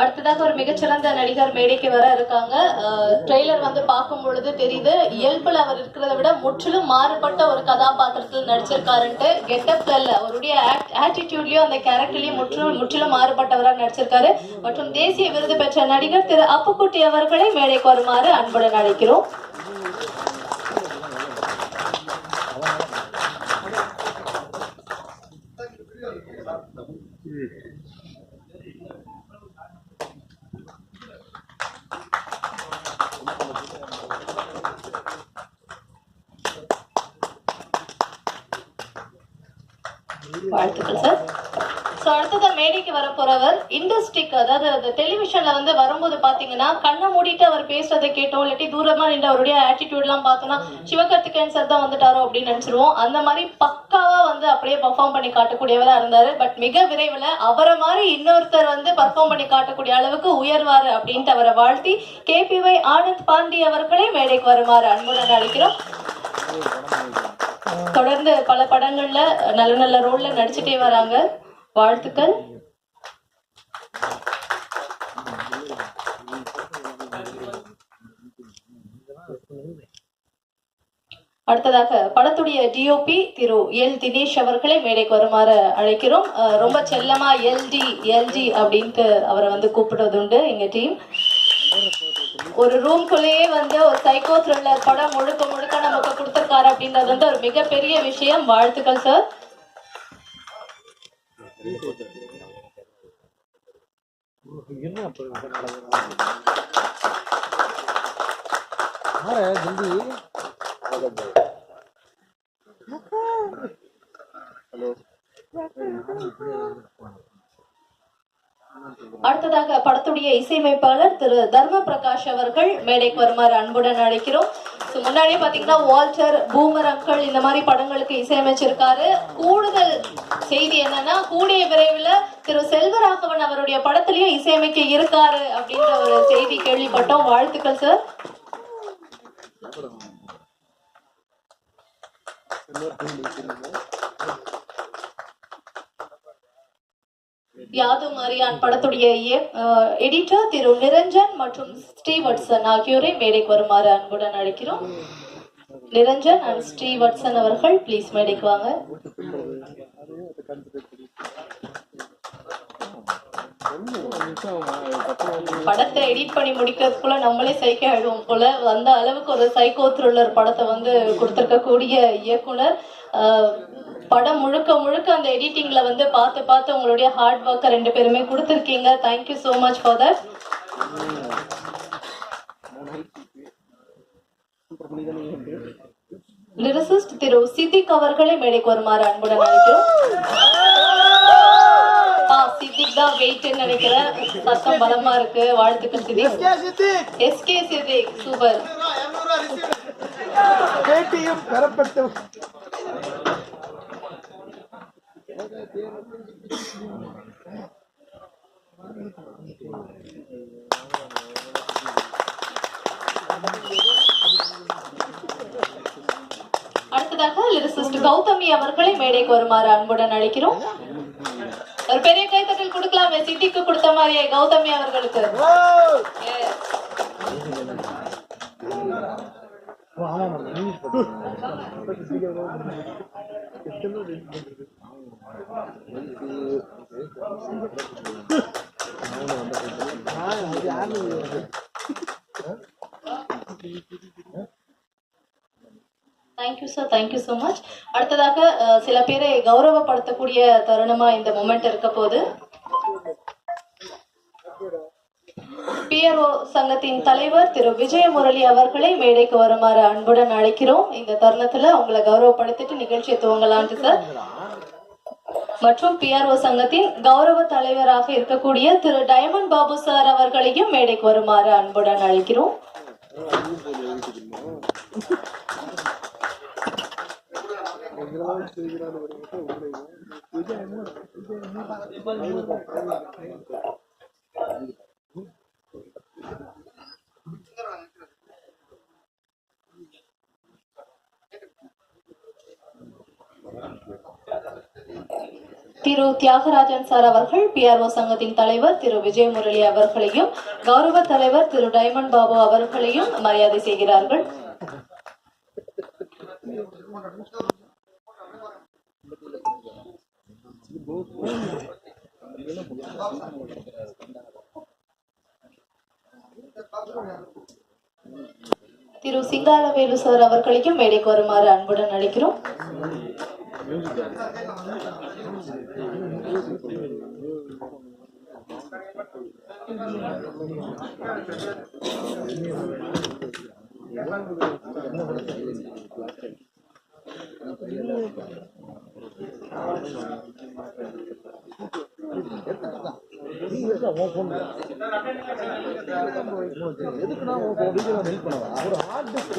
அடுத்ததாக ஒரு மிகச்சிறந்த நடிகர் மேடைக்கு வர இருக்காங்க. ட்ரெய்லர் வந்து பார்க்கும் பொழுது தெரியுது இயல்பில் அவர் இருக்கிறத விட முற்றிலும் மாறுபட்ட ஒரு கதாபாத்திரத்தில் நடிச்சிருக்காருன்ட்டு கெட்டப்ல இல்ல அவருடைய ஆட்டிடியூட்லயும் அந்த கேரக்டர்லயும் முற்றிலும் முற்றிலும் மாறுபட்டவராக நடிச்சிருக்காரு. மற்றும் தேசிய விருது பெற்ற நடிகர் திரு அப்புக்குட்டி அவர்களை மேடைக்கு வருமாறு அன்புடன் அழைக்கிறோம். வாழ்த்துக்கள் சார் ஸோ அடுத்தது மேடைக்கு வர போறவர் இண்டஸ்ட்ரிக்கு அதாவது அந்த டெலிவிஷன்ல வந்து வரும்போது பாத்தீங்கன்னா கண்ணை மூடிட்டு அவர் பேசுறதை கேட்டோம் இல்லாட்டி தூரமா நின்று அவருடைய ஆட்டிடியூட் எல்லாம் பார்த்தோம்னா சிவகார்த்திகேயன் சார் தான் வந்துட்டாரோ அப்படின்னு நினைச்சிருவோம். அந்த மாதிரி பக்காவா வந்து அப்படியே பர்ஃபார்ம் பண்ணி காட்டக்கூடியவரா இருந்தாரு. பட் மிக விரைவில் அவரை மாதிரி இன்னொருத்தர் வந்து பர்ஃபார்ம் பண்ணி காட்டக்கூடிய அளவுக்கு உயர்வாரு அப்படின்ட்டு அவரை வாழ்த்தி கேபிஒய் ஆனந்த் பாண்டி அவர்களை மேடைக்கு வருமாறு அன்புடன் அழைக்கிறோம். தொடர்ந்து பல படங்கள்ல நல்ல நல்ல ரோல்ல நடிச்சுட்டே வராங்க. வாழ்த்துக்கள். அடுத்ததாக படத்துடைய டிஓபி திரு எல் தினேஷ் அவர்களை மேடைக்கு வருமாறு அழைக்கிறோம். ரொம்ப செல்லமா எல்டி எல்டி அப்படின்ட்டு அவரை வந்து கூப்பிடுறது உண்டு எங்க டீம். ஒரு ரூம்குள்ளேயே வந்து ஒரு சைக்கோ த்ரில்லர் படம் முழுக்க முழுக்க நமக்கு கொடுத்துருக்காரு அப்படின்றது வந்து ஒரு மிகப்பெரிய விஷயம். வாழ்த்துக்கள் சார். என்ன ஜல்தி அடுத்ததாக படத்துடைய இசையமைப்பாளர் திரு தர்ம பிரகாஷ் அவர்கள் மேடைக்கு வருமாறு அன்புடன் அழைக்கிறோம். ஸோ முன்னாடியே பாத்தீங்கன்னா வால்டர் பூமர் அங்கிள் இந்த மாதிரி படங்களுக்கு இசையமைச்சிருக்காரு. கூடுதல் செய்தி என்னன்னா கூடிய விரைவில் திரு செல்வராகவன் அவருடைய படத்திலேயே இசையமைக்க இருக்காரு அப்படின்ற ஒரு செய்தி கேள்விப்பட்டோம். வாழ்த்துக்கள் சார் யாது மாரியான் படத்துடைய எடிட்டர் திரு நிரஞ்சன் மற்றும் ஸ்ரீவட்சன் ஆகியோரை மேடைக்கு வருமாறு அன்புடன் அழைக்கிறோம். நிரஞ்சன் அண்ட் ஸ்ரீவட்சன் அவர்கள் ப்ளீஸ் மேடைக்கு வாங்க. படத்தை எடிட் பண்ணி முடிக்கிறதுக்குள்ள நம்மளே சைக்கே ஆயிடுவோம் போல. அந்த அளவுக்கு ஒரு சைக்கோ த்ரில்லர் படத்தை வந்து கொடுத்திருக்கக்கூடிய இயக்குனர் படம் முழுக்க முழுக்க அந்த எடிட்டிங்ல வந்து பார்த்து பார்த்து உங்களுடைய ஹார்ட் ஒர்க்கை ரெண்டு பேருமே கொடுத்துருக்கீங்க. Thank you so much for that lyricist திரு சித்திக் அவர்களை மேடைக்கு வருமாறு அன்புடன் அழைக்கிறோம். ஆ சித்திக் தான் வெயிட்னு நினைக்கிறேன் சத்தம் பலமா இருக்கு. வாழ்த்துக்கள் சித்திக் எஸ்கே சித்திக் சூப்பர் பெறப்பட்டு அடுத்ததாக லிரிசிஸ்ட் கௌதமி அவர்களை மேடைக்கு வருமாறு அன்புடன் அழைக்கிறோம். ஒரு பெரிய கைத்தட்டல் கொடுக்கலாமே சித்திக்கு கொடுத்த மாதிரியே கௌதமி அவர்களுக்கு. Yes. Thank you sir thank you so much அடுத்ததாக சில பேரை கௌரவப்படுத்தக்கூடிய தருணமா இந்த மொமெண்ட் இருக்க போது பிஆர்ஓ சங்கத்தின் தலைவர் திரு விஜய முரளி அவர்களை மேடைக்கு வருமாறு அன்புடன் அழைக்கிறோம். இந்த தருணத்துல உங்களை கௌரவப்படுத்திட்டு நிகழ்ச்சியை துவங்கலான்ட்டு சார் மற்றும் பிஆர்ஓ சங்கத்தின் கௌரவ தலைவராக இருக்கக்கூடிய திரு டயமண்ட் பாபு சார் அவர்களையும் மேடைக்கு வருமாறு அன்புடன் அழைக்கிறோம். திரு தியாகராஜன் சார் அவர்கள் பிஆர்ஓ சங்கத்தின் தலைவர் திரு விஜயமுரளி அவர்களையும் கௌரவ தலைவர் திரு டைமண்ட் பாபு அவர்களையும் மரியாதை செய்கிறார்கள். திரு சிங்காரவேலு சார் அவர்களையும் மேடைக்கு வருமாறு அன்புடன் அழைக்கிறோம். எதுக்குன்னா ஹெல்ப் பண்ணவா? ஒரு ஹார்ட் டிஸ்க்